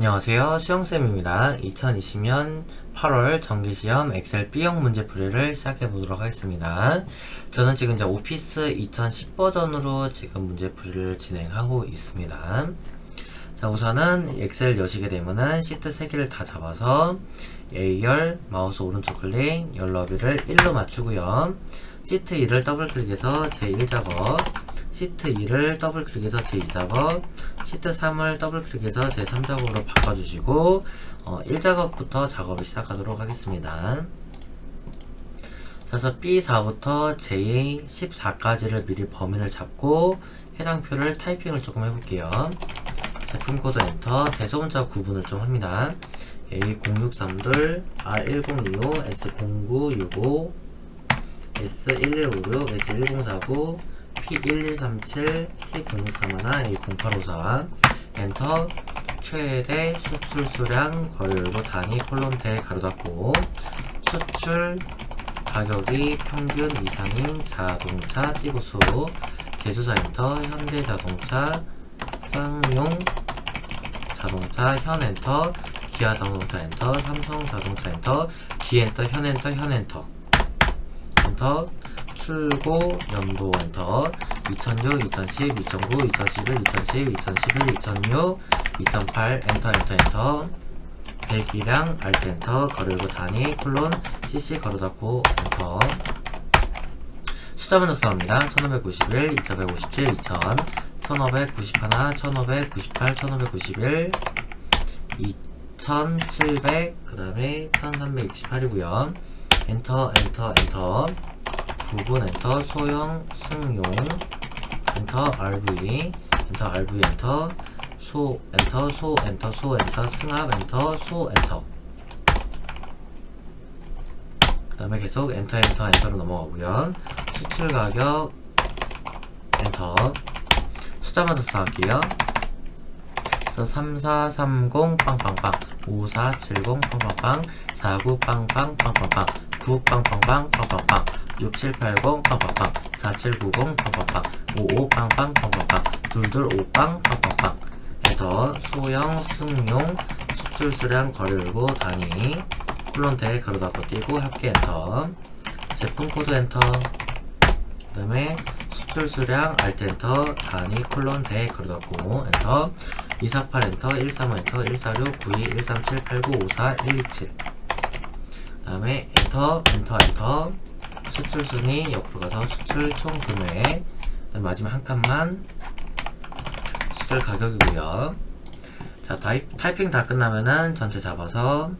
안녕하세요. 수영쌤입니다. 2020년 8월 정기시험 엑셀 B형 문제풀이를 시작해 보도록 하겠습니다. 저는 지금 이제 오피스 2010 버전으로 지금 문제풀이를 진행하고 있습니다. 자, 우선은 엑셀 여시게 되면은 시트 3개를 다 잡아서 A열, 마우스 오른쪽 클릭, 열 너비를 1로 맞추고요. 시트 2를 더블 클릭해서 제1 작업, 시트 2를 더블 클릭해서 제2 작업, 시트 3을 더블 클릭해서 제3 작업으로 바꿔주시고, 어, 1작업부터 작업을 시작하도록 하겠습니다. 그래서 B4부터 J14까지를 미리 범위를 잡고, 해당 표를 타이핑을 조금 해볼게요. 제품 코드 엔터, 대소문자 구분을 좀 합니다. A0632, R1025, S0965, S1156, S1049, P1137, T0631, A0854 엔터 최대 수출 수량 거래일부 단위 콜론 대 가로 닫고 수출 가격이 평균 이상인 자동차 띠부수 제조사 엔터 현대자동차 쌍용 자동차 현 엔터 기아 자동차 엔터 삼성 자동차 엔터 기 엔터 현 엔터 현 엔터 엔터 출고 연도 엔터 2006, 2010, 2009, 2011, 2010, 2011, 2006, 2008 엔터 엔터 엔터 배기량 알트 엔터 거래일부 단위 콜론 cc 가로 닫고 엔터 숫자만 작성합니다. 1591, 2157, 2000, 1591, 1598, 1591, 2700, 그 다음에 1368이고요. 엔터, 엔터, 엔터. 구분 엔터, 소형, 승용, 엔터, RV, 엔터, RV, 엔터, 소, 엔터, 소, 엔터, 소, 엔터, 승합, 엔터, 소, 엔터. 그 다음에 계속 엔터, 엔터, 엔터로 넘어가고요. 수출 가격, 엔터. 숫자만 작성할게요. 그래서 3430 빵빵빵 5470 빵빵빵 49 빵빵 빵빵빵 9 빵빵빵 빵빵빵 6780 빵빵빵 4790 빵빵빵 55 빵빵 빵빵빵 22 5빵 빵빵빵 엔터 소형 승용 수출 수량 거래일부 단위 콜론 대 가로 닫고 띄고 합계 엔터. 제품 코드 엔터. 그 다음에 수출 수량 알트 엔터. 단위 콜론 대 가로 닫고 엔터. 248 엔터 135 엔터 146 92 137 89 54 127 다음에 엔터 엔터 엔터 수출 순위 옆으로 가서 수출 총 금액 마지막 한 칸만 수출 가격이고요. 자 타이, 타이핑 다 끝나면은 전체 잡아서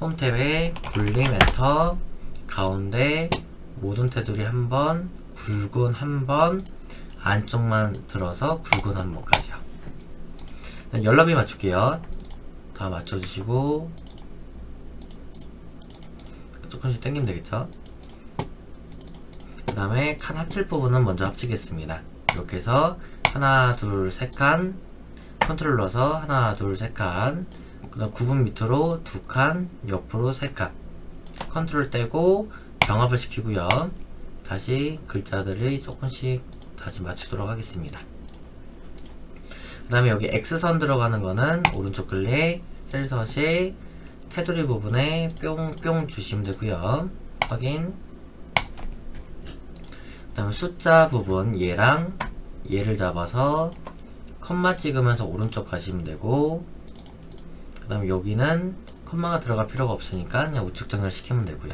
홈 탭에 굴림 엔터 가운데 모든 테두리 한번 굵은 한번 안쪽만 들어서 굵은 한 번까지요. 열너비 맞출게요. 다 맞춰주시고 조금씩 당기면 되겠죠 그 다음에 칸 합칠 부분은 먼저 합치겠습니다. 이렇게 해서 하나 둘셋칸 컨트롤 넣어서 하나 둘셋칸 그 다음 구분 밑으로 두 칸 옆으로 세 칸 컨트롤 떼고 병합을 시키고요. 다시 글자들이 조금씩 다시 맞추도록 하겠습니다. 그 다음에 여기 X선 들어가는 거는 오른쪽 클릭 셀 서식 테두리 부분에 뿅뿅 주시면 되고요. 확인. 그 다음에 숫자 부분 얘랑 얘를 잡아서 컴마 찍으면서 오른쪽 가시면 되고 그 다음에 여기는 컴마가 들어갈 필요가 없으니까 그냥 우측 정렬 시키면 되고요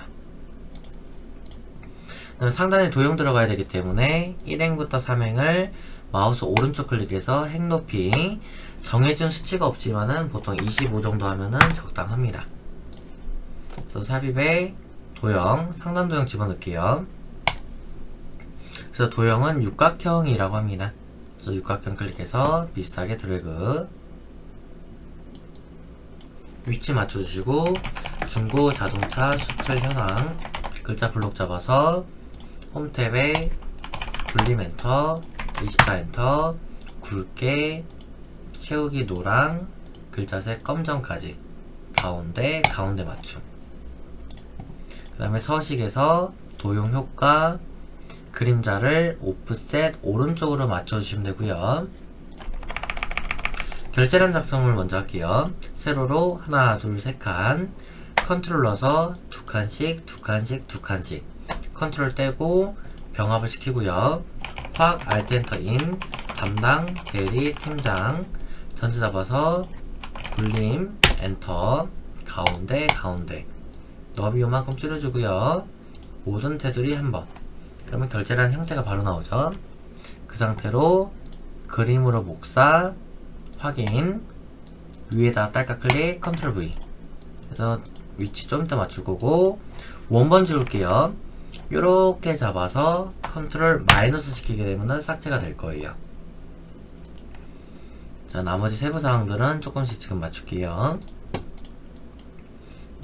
그 다음에 상단에 도형 들어가야 되기 때문에 1행부터 3행을 마우스 오른쪽 클릭해서 행 높이 정해진 수치가 없지만은 보통 25 정도 하면은 적당합니다. 그래서 삽입에 도형, 상단 도형 집어넣을게요. 그래서 도형은 육각형이라고 합니다. 그래서 육각형 클릭해서 비슷하게 드래그 위치 맞춰주시고 중고 자동차 수출 현황 글자 블록 잡아서 홈 탭에 분림 엔터 24 엔터 굵게 채우기 노랑 글자색 검정까지 가운데 가운데 맞춤 그 다음에 서식에서 도용 효과 그림자를 오프셋 오른쪽으로 맞춰주시면 되고요 결제란 작성을 먼저 할게요 세로로 하나, 둘, 세 칸. 컨트롤 넣어서 두 칸씩, 두 칸씩, 두 칸씩. 컨트롤 떼고 병합을 시키고요. 확 알트 엔터 인 담당 대리 팀장 전체 잡아서 굴림 엔터 가운데 가운데 너비 요만큼 줄여주고요. 모든 테두리 한번 그러면 결제란 형태가 바로 나오죠. 그 상태로 그림으로 복사 확인 위에다 딸깍 클릭 컨트롤 V. 그래서 위치 좀 이따 맞출 거고 원본 지울게요. 요렇게 잡아서 컨트롤 마이너스 시키게 되면 삭제가 될 거예요. 자 나머지 세부 사항들은 조금씩 지금 맞출게요.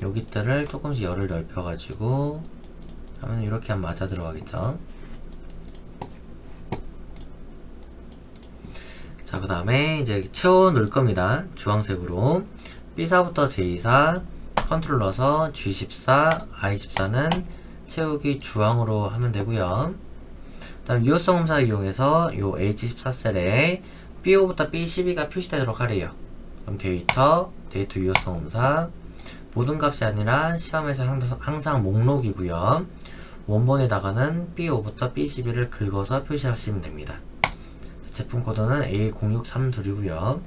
여기들을 조금씩 열을 넓혀 가지고 하면 이렇게 하면 맞아 들어가겠죠 자, 그 다음에 이제 채워 놓을 겁니다. 주황색으로. B4부터 J4, 컨트롤 넣어서 G14, I14는 채우기 주황으로 하면 되고요. 그 다음 유효성 검사 이용해서 요 H14셀에 B5부터 B12가 표시되도록 하래요. 그럼 데이터, 데이터 유효성 검사, 모든 값이 아니라 시험에서 항상 목록이고요. 원본에다가는 B5부터 B12를 긁어서 표시하시면 됩니다. 제품 코드는 A0632이고요.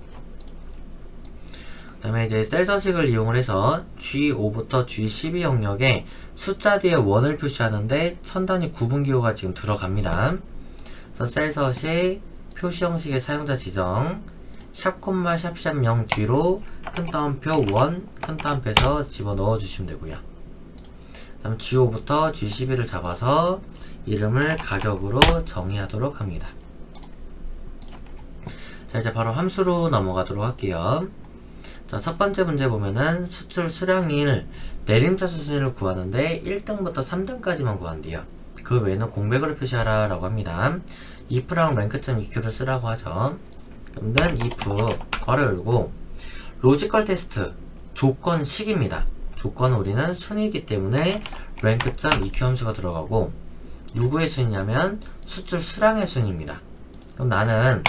그 다음에 이제 셀 서식을 이용을 해서 G5부터 G12 영역에 숫자 뒤에 원을 표시하는데 천 단위 구분 기호가 지금 들어갑니다. 그래서 셀 서식 표시 형식의 사용자 지정 샵 콤마 샵샵 0 뒤로 큰 따옴표 원, 큰 따옴표에서 집어 넣어 주시면 되고요. 다음 G5부터 G12를 잡아서 이름을 가격으로 정의하도록 합니다. 자 이제 바로 함수로 넘어가도록 할게요. 자 첫 번째 문제 보면은 수출 수량일 내림차 수순위를 구하는데 1등부터 3등까지만 구한대요. 그 외에는 공백으로 표시하라 라고 합니다. if랑 랭크점 EQ를 쓰라고 하죠. 그러면 if 괄호 열고 로지컬 테스트 조건식입니다 조건은 우리는 순위이기 때문에 랭크점 EQ 함수가 들어가고 누구의 순위냐면 수출 수량의 순위입니다 그럼 나는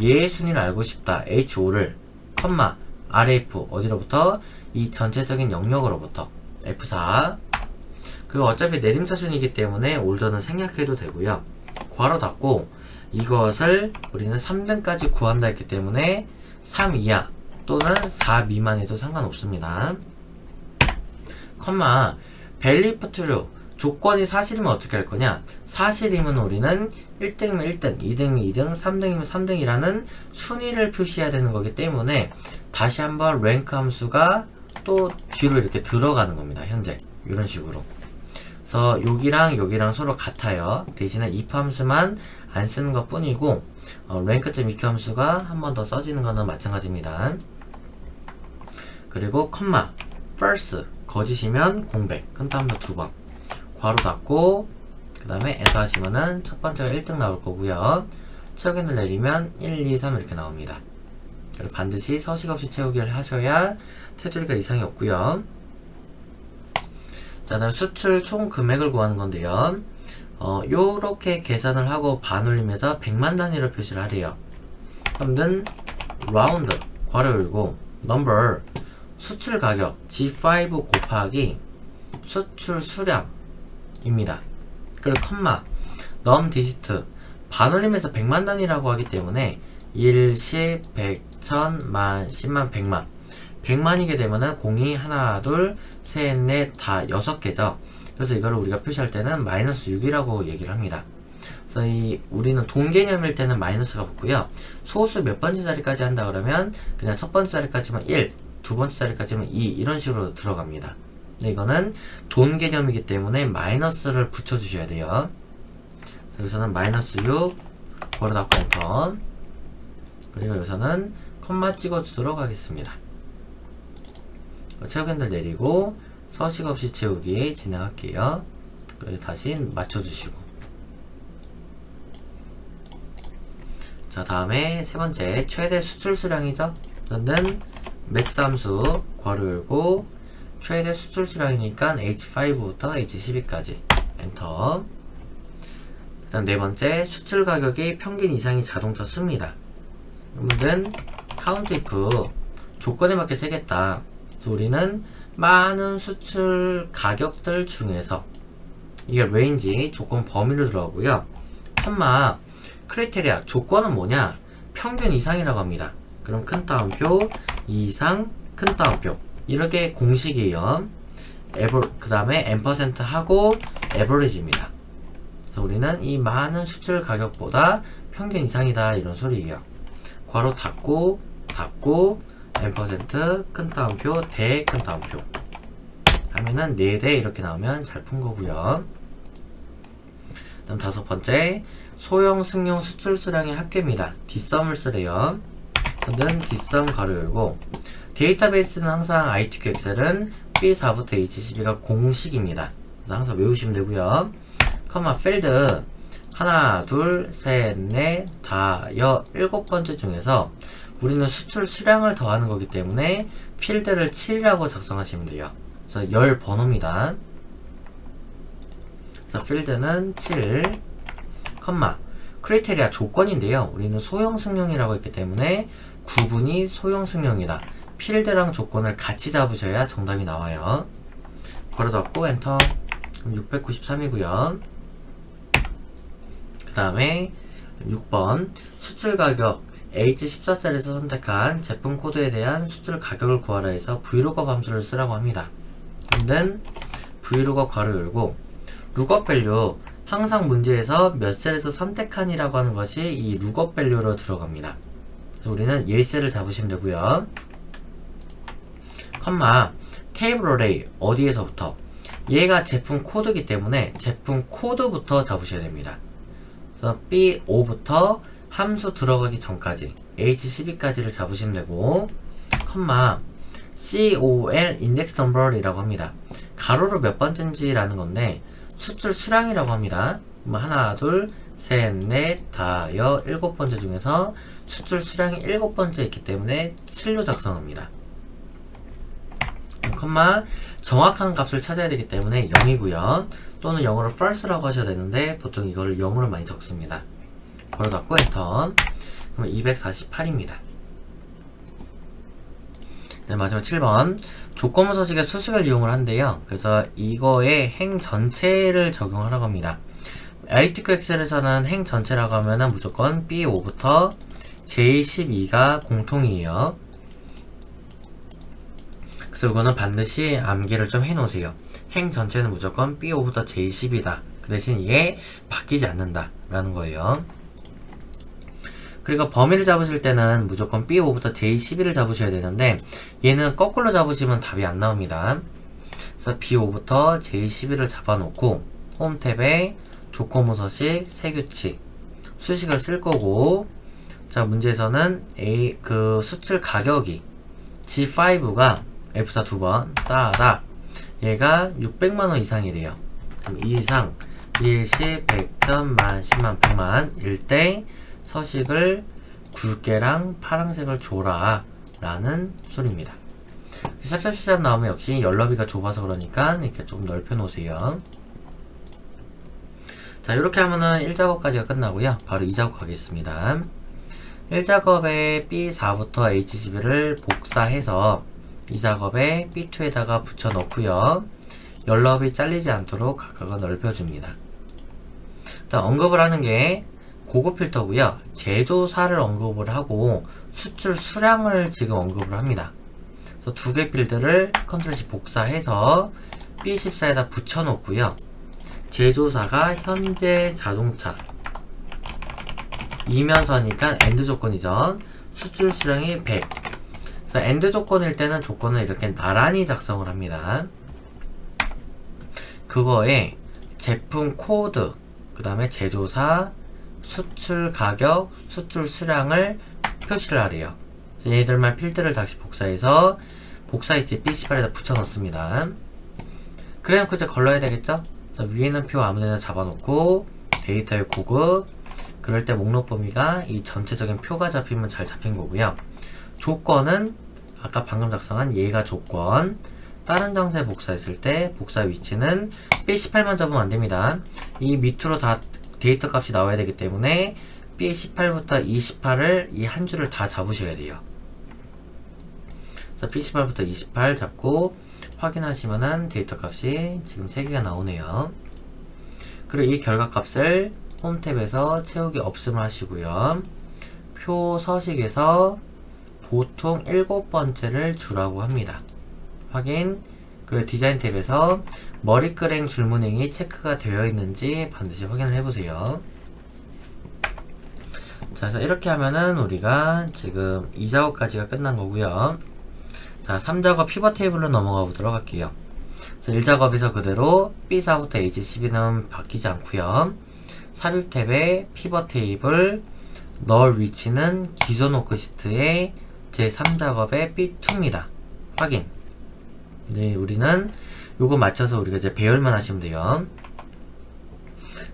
얘의 순위를 알고 싶다. H5를 컴마 RF 어디로부터 이 전체적인 영역으로부터 F4 그리고 어차피 내림차순이기 때문에 올더는 생략해도 되고요. 괄호 닫고 이것을 우리는 3등까지 구한다 했기 때문에 3 이하 또는 4 미만해도 상관없습니다. 컴마 벨리프 트루 조건이 사실이면 어떻게 할 거냐? 사실이면 우리는 1등이면 1등, 2등이면 2등, 3등이면 3등이라는 순위를 표시해야 되는 거기 때문에 다시 한번 랭크 함수가 또 뒤로 이렇게 들어가는 겁니다. 현재 이런 식으로. 그래서 여기랑 여기랑 서로 같아요. 대신에 if 함수만 안 쓰는 것 뿐이고 어, 랭크.eq 함수가 한 번 더 써지는 거는 마찬가지입니다. 그리고 컴마 false 거짓이면 공백. 큰 다음에 두 번. 괄호 닫고 그 다음에 엔터 하시면은 첫 번째가 1등 나올 거고요. 채우기를 내리면 1, 2, 3 이렇게 나옵니다. 그리고 반드시 서식 없이 채우기를 하셔야 테두리가 이상이 없고요. 자 다음 수출 총 금액을 구하는 건데요. 어, 요렇게 계산을 하고 반올림해서 100만 단위로 표시를 하래요. 그러면 라운드 괄호 열고 넘버 수출 가격 G5 곱하기 수출 수량 입니다. 그리고 컴마 넘 디지트 반올림에서 100만 단위라고 하기 때문에 1, 10, 100, 1000, 만, 10만, 100만 100만이게 되면은 공이 하나, 둘, 셋, 넷, 다 6개죠. 그래서 이거를 우리가 표시할 때는 마이너스 6이라고 얘기를 합니다. 그래서 이 우리는 동 개념일 때는 마이너스가 붙고요. 소수 몇 번째 자리까지 한다 그러면 그냥 첫 번째 자리까지만 1, 두 번째 자리까지만 2 이런 식으로 들어갑니다. 근데 이거는 돈 개념이기 때문에 마이너스를 붙여주셔야 돼요. 여기서는 마이너스 6 걸어 닫고 엔터 그리고 여기서는 컴마 찍어주도록 하겠습니다. 채우기들 내리고 서식 없이 채우기 진행할게요. 그리고 다시 맞춰주시고 자 다음에 세 번째 최대 수출 수량이죠. 저는 맥스 함수 괄호 열고 최대 수출 수량이니까 H5부터 H12까지 엔터 그 다음 네 번째 수출 가격이 평균 이상이 자동차 수입니다 그러면 카운트 if 조건에 맞게 세겠다. 그래서 우리는 많은 수출 가격들 중에서 이게 레인지 조건 범위로 들어가고요. 컴마 크리테리아 조건은 뭐냐? 평균 이상이라고 합니다. 그럼 큰 따옴표 이상 큰 따옴표 이렇게 공식이에요. 에버 그 다음에 n% 하고 에버리지입니다. 그래서 우리는 이 많은 수출 가격보다 평균 이상이다 이런 소리예요. 괄호 닫고 닫고 n%큰 따옴표 대 큰 따옴표 하면은 4대 이렇게 나오면 잘 푼 거고요. 다음 다섯 번째 소형 승용 수출 수량의 합계입니다. 뒷섬을 쓰래요. 저는 뒷섬 가로 열고 데이터베이스는 항상 ITQ 엑셀은 B4부터 H12가 공식입니다. 그래서 항상 외우시면 되고요. 커마 필드 하나, 둘, 셋, 넷, 다, 여, 일곱 번째 중에서 우리는 수출 수량을 더하는 거기 때문에 필드를 7이라고 작성하시면 돼요. 그래서 열 번호입니다. 그래서 필드는 7, 컴마 크리테리아 조건인데요. 우리는 소형 승용이라고 했기 때문에 구분이 소형 승용이다. 필드랑 조건을 같이 잡으셔야 정답이 나와요. 걸어뒀고 엔터. 그럼 693이고요. 그 다음에 6번 수출 가격 H14셀에서 선택한 제품 코드에 대한 수출 가격을 구하라 해서 vlookup 함수를 쓰라고 합니다. 그러면 vlookup 가로 열고 lookup 항상 문제에서 몇 셀에서 선택한이라고 하는 것이 이 lookup value로 들어갑니다. 그래서 우리는 얘 셀을 잡으시면 되고요. 컴마 테이블 어레이 어디에서부터 얘가 제품 코드이기 때문에 제품 코드부터 잡으셔야 됩니다. 그래서 B5부터 함수 들어가기 전까지 H12까지를 잡으시면 되고 컴마 COL 인덱스 넘버이라고 합니다. 가로로 몇 번째인지라는 건데 수출 수량이라고 합니다. 하나, 둘, 셋, 넷, 다, 여, 일곱 번째 중에서 수출 수량이 일곱 번째 있기 때문에 7로 작성합니다. 컴마 정확한 값을 찾아야 되기 때문에 0이고요. 또는 영어로 false라고 하셔야 되는데 보통 이거를 0으로 많이 적습니다. 걸어 닫고 엔터 그러면 248입니다. 네, 마지막 7번 조건부 서식의 수식을 이용을 한대요. 그래서 이거에 행 전체를 적용하라고 합니다. ITQ 엑셀에서는 행 전체라고 하면은 무조건 B5부터 J12가 공통이에요. 그래서 이거는 반드시 암기를 좀 해놓으세요. 행 전체는 무조건 B5부터 J10이다. 그 대신 이게 바뀌지 않는다. 라는 거예요. 그리고 범위를 잡으실 때는 무조건 B5부터 J11을 잡으셔야 되는데 얘는 거꾸로 잡으시면 답이 안 나옵니다. 그래서 B5부터 J11을 잡아놓고 홈 탭에 조건부 서식, 세규칙, 수식을 쓸 거고 자 문제에서는 A 그 수출 가격이 G5가 F4 두 번 따닥 얘가 600만원 이상이래요. 그럼 이 이상 일시 100점 만 10만 100만 일때 서식을 굵게랑 파란색을 줘라 라는 소리입니다. 샵샵샵 나오면 역시 연럽이가 좁아서 그러니까 이렇게 좀 넓혀 놓으세요. 자 이렇게 하면은 1작업까지가 끝나고요. 바로 2작업 가겠습니다. 1작업에 B4부터 H12를 복사해서 2작업에 B2에다가 붙여 넣고요. 연럽이 잘리지 않도록 각각을 넓혀줍니다. 일단 언급을 하는 게 고급 필터고요. 제조사를 언급을 하고 수출 수량을 지금 언급을 합니다. 두 개 필드를 컨트롤 C 복사해서 B14에다 붙여 놓고요. 제조사가 현재 자동차 이면서니까 엔드 조건이죠. 수출 수량이 100. 그래서 엔드 조건일 때는 조건을 이렇게 나란히 작성을 합니다. 그거에 제품 코드, 그 다음에 제조사, 수출 가격, 수출 수량을 표시를 하래요. 얘들만 필드를 다시 복사해서 복사 위치 B18에다 붙여 넣습니다. 그래놓고 이제 걸러야 되겠죠? 위에는 표 아무데나 잡아놓고 데이터의 고급 그럴 때 목록 범위가 이 전체적인 표가 잡히면 잘 잡힌 거고요. 조건은 아까 방금 작성한 얘가 조건 다른 장소에 복사했을 때 복사 위치는 B18만 잡으면 안됩니다. 이 밑으로 다 데이터 값이 나와야 되기 때문에 B18부터 28을 이 한 줄을 다 잡으셔야 돼요. 자, PC발부터 28 잡고 확인하시면은 데이터 값이 지금 3개가 나오네요. 그리고 이 결과 값을 홈 탭에서 채우기 없음을 하시고요. 표 서식에서 보통 일곱 번째를 주라고 합니다. 확인. 그리고 디자인 탭에서 머리끄랭 줄무늬이 체크가 되어 있는지 반드시 확인을 해보세요. 자, 그래서 이렇게 하면은 우리가 지금 2작업까지가 끝난 거고요. 자, 3작업 피벗 테이블로 넘어가 보도록 할게요. 자, 1작업에서 그대로 B4부터 H12는 바뀌지 않고요. 삽입 탭에 피벗 테이블, 널 위치는 기존 워크시트의 제3작업의 B2입니다. 확인. 네, 우리는 요거 맞춰서 우리가 이제 배열만 하시면 돼요.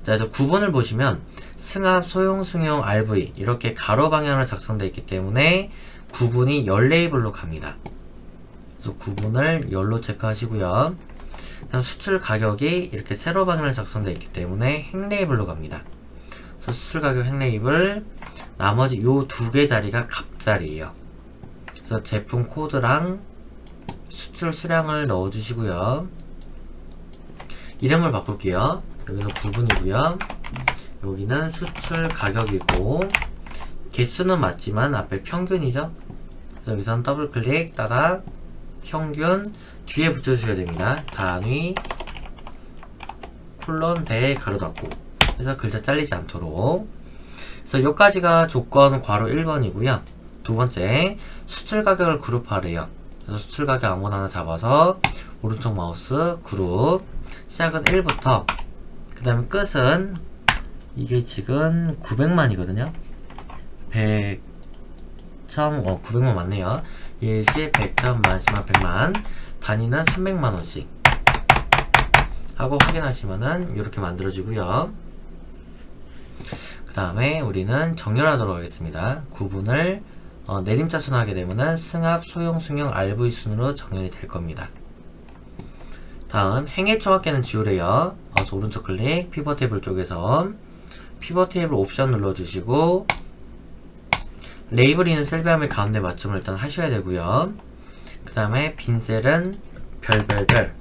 자, 이제 9번을 보시면 승합, 소형, 승용, RV 이렇게 가로 방향으로 작성되어 있기 때문에 구분이 열 레이블로 갑니다. 그래서 구분을 열로 체크하시고요. 다음 수출 가격이 이렇게 세로 방향으로 작성되어 있기 때문에 행 레이블로 갑니다. 그래서 수출 가격 행 레이블 나머지 요 두 개 자리가 값자리예요. 그래서 제품 코드랑 수출 수량을 넣어주시고요. 이름을 바꿀게요. 여기는 구분이고요. 여기는 수출 가격이고 개수는 맞지만 앞에 평균이죠. 그래서 여기선 더블 클릭 따다 평균 뒤에 붙여주셔야 됩니다. 단위 콜론 대 가로 닫고 그래서 글자 잘리지 않도록 그래서 여기까지가 조건 괄호 1번이고요. 두 번째 수출 가격을 그룹하래요. 그래서 수출 가격 아무거나 하나 잡아서 오른쪽 마우스 그룹 시작은 1부터 그 다음에 끝은 이게 지금 900만이거든요 100 1000, 어 900만 맞네요 일시 100, 1000, 만, 10만, 100만. 단위는 300만원씩. 하고 확인하시면은 이렇게 만들어지고요. 그 다음에 우리는 정렬하도록 하겠습니다. 구분을 어, 내림차순 하게 되면은 승합, 소형, 승용, RV 순으로 정렬이 될 겁니다. 다음 행의 총합계는 지우래요. 마우스 오른쪽 클릭 피벗 테이블 쪽에서 피벗 테이블 옵션 눌러주시고 레이블 있는 셀비함의 가운데 맞춤을 일단 하셔야 되고요. 그 다음에 빈 셀은 별별별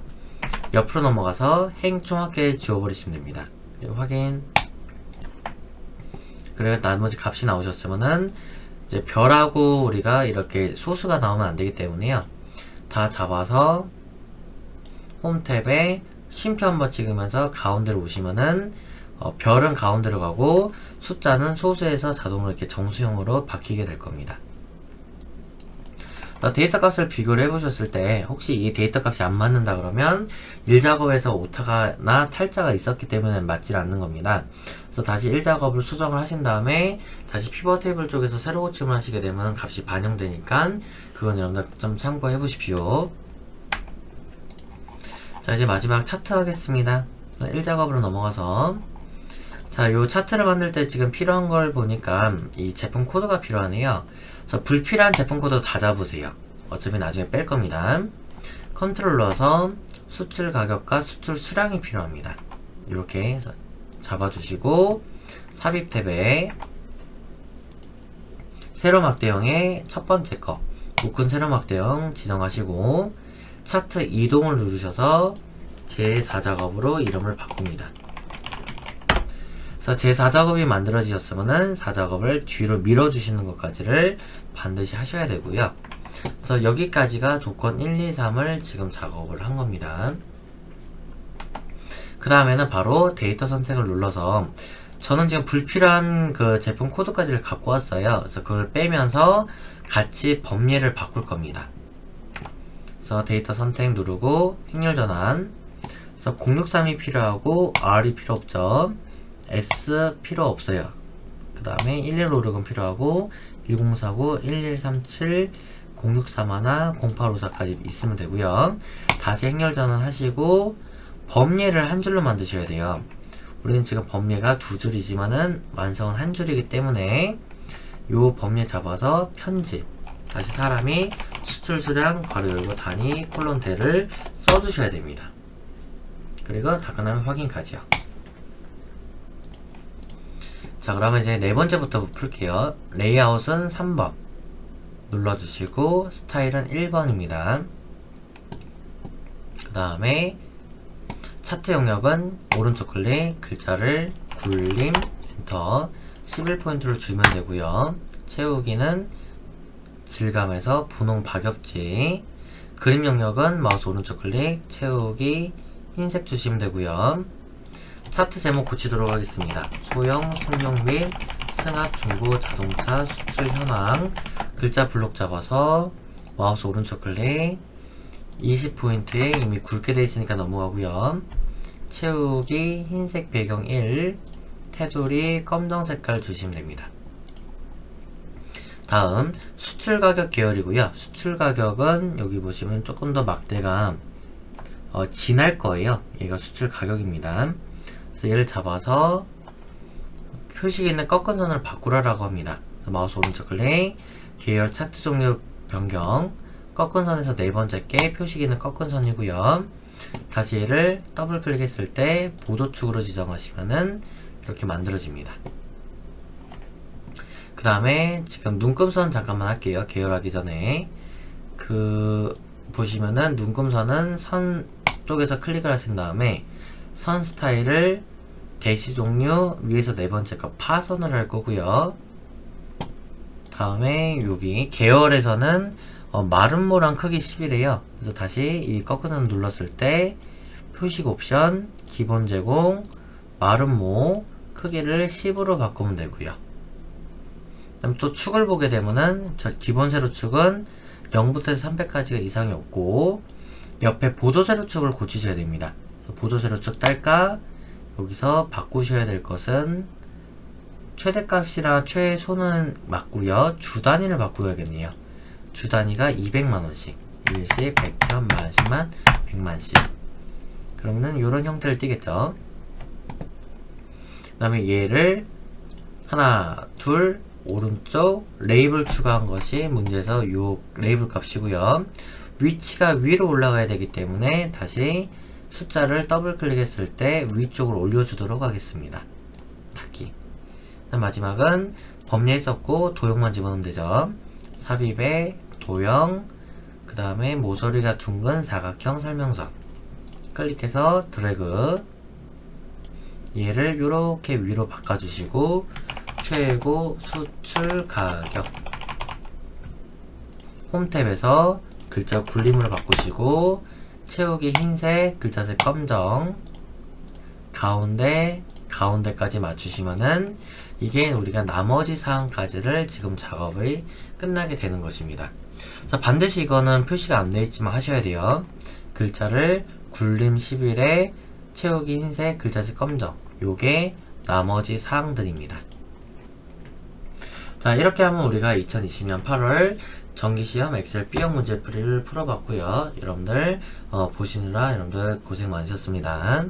옆으로 넘어가서 행 총 합계 지워버리시면 됩니다. 그리고 확인 그리고 나머지 값이 나오셨으면은 이제 별하고 우리가 이렇게 소수가 나오면 안 되기 때문에요. 다 잡아서 홈 탭에 쉼표 한번 찍으면서 가운데로 오시면은 어, 별은 가운데로 가고 숫자는 소수에서 자동으로 이렇게 정수형으로 바뀌게 될 겁니다. 어, 데이터 값을 비교를 해보셨을 때 혹시 이 데이터 값이 안 맞는다 그러면 1작업에서 오타가나 탈자가 있었기 때문에 맞질 않는 겁니다. 그래서 다시 1작업을 수정을 하신 다음에 다시 피벗 테이블 쪽에서 새로 고침을 하시게 되면 값이 반영되니까 그건 여러분들 좀 참고해 보십시오. 자 이제 마지막 차트 하겠습니다 1작업으로 넘어가서 자 요 차트를 만들 때 지금 필요한 걸 보니까 이 제품 코드가 필요하네요. 그래서 불필요한 제품 코드 다 잡으세요. 어차피 나중에 뺄 겁니다. 컨트롤 넣어서 수출 가격과 수출 수량이 필요합니다. 이렇게 잡아주시고 삽입 탭에 세로 막 대형의 첫 번째 거 묶은 세로 막 대형 지정하시고 차트 이동을 누르셔서 제4작업으로 이름을 바꿉니다. 그래서 제4작업이 만들어지셨으면은 4작업을 뒤로 밀어주시는 것까지를 반드시 하셔야 되고요. 그래서 여기까지가 조건 1, 2, 3을 지금 작업을 한 겁니다. 그 다음에는 바로 데이터 선택을 눌러서 저는 지금 불필요한 그 제품 코드까지를 갖고 왔어요. 그래서 그걸 빼면서 같이 범례를 바꿀 겁니다. 그래서 데이터 선택 누르고 행렬 전환 그래서 063이 필요하고 R이 필요 없죠 S 필요 없어요 그 다음에 1156은 필요하고 1049, 1137, 063 하나, 0854까지 있으면 되고요 다시 행렬 전환 하시고 범례를 한 줄로 만드셔야 돼요 우리는 지금 범례가 두 줄이지만은 완성은 한 줄이기 때문에 요 범례 잡아서 편집 다시 사람이 수출 수량 괄호 열고 단위 콜론 대를 써주셔야 됩니다. 그리고 다 끝나면 확인까지요. 자 그러면 이제 네 번째부터 풀게요. 레이아웃은 3번 눌러주시고 스타일은 1번입니다. 그 다음에 차트 영역은 오른쪽 클릭 글자를 굴림 엔터 11포인트를 주면 되고요. 채우기는 질감에서 분홍 박엽지 그림 영역은 마우스 오른쪽 클릭 채우기 흰색 주시면 되고요. 차트 제목 고치도록 하겠습니다. 소형, 승용 및 승합, 중고, 자동차, 수출 현황 글자 블록 잡아서 마우스 오른쪽 클릭 20포인트에 이미 굵게 되어 있으니까 넘어가고요. 채우기 흰색 배경 1 테두리 검정 색깔 주시면 됩니다. 다음 수출 가격 계열이고요. 수출 가격은 여기 보시면 조금 더 막대가 어, 진할 거예요. 얘가 수출 가격입니다. 그래서 얘를 잡아서 표식에 있는 꺾은 선을 바꾸라라고 합니다. 마우스 오른쪽 클릭 계열 차트 종류 변경 꺾은 선에서 네 번째 게 표식에 있는 꺾은 선이고요. 다시 얘를 더블 클릭했을 때 보조축으로 지정하시면은 이렇게 만들어집니다. 그 다음에 지금 눈금선 잠깐만 할게요. 계열하기 전에 그 보시면은 눈금선은 선 쪽에서 클릭을 하신 다음에 선 스타일을 대시 종류 위에서 네 번째 거 파선을 할 거고요. 다음에 여기 계열에서는 어, 마름모랑 크기 10이래요. 그래서 다시 이 꺾는 눌렀을 때 표식 옵션 기본 제공 마름모 크기를 10으로 바꾸면 되고요. 그다음 또 축을 보게 되면은 저 기본 세로축은 0부터 해서 300까지가 이상이 없고 옆에 보조 세로축을 고치셔야 됩니다. 보조 세로축 딸까 여기서 바꾸셔야 될 것은 최대값이랑 최소는 맞고요. 주 단위를 바꾸어야겠네요. 주 단위가 200만원씩 일씩 100천 만원씩만 100만씩 그러면은 이런 형태를 띠겠죠. 그 다음에 얘를 하나 둘 오른쪽 레이블 추가한 것이 문제에서 요 레이블 값이고요. 위치가 위로 올라가야 되기 때문에 다시 숫자를 더블 클릭했을 때 위쪽으로 올려주도록 하겠습니다. 닫기. 마지막은 범례 썼고 도형만 집어넣으면 되죠. 삽입에 도형, 그 다음에 모서리가 둥근 사각형 설명서. 클릭해서 드래그. 얘를 이렇게 위로 바꿔주시고 최고 수출 가격. 홈탭에서 글자 굴림으로 바꾸시고 채우기 흰색, 글자색 검정, 가운데, 가운데까지 맞추시면은 이게 우리가 나머지 사항까지를 지금 작업이 끝나게 되는 것입니다. 자, 반드시 이거는 표시가 안 되어 있지만 하셔야 돼요. 글자를 굴림 11에 채우기 흰색, 글자색 검정. 요게 나머지 사항들입니다. 자, 이렇게 하면 우리가 2020년 8월 정기시험 엑셀 B형 문제풀이를 풀어봤고요. 여러분들 어, 보시느라 여러분들 고생 많으셨습니다.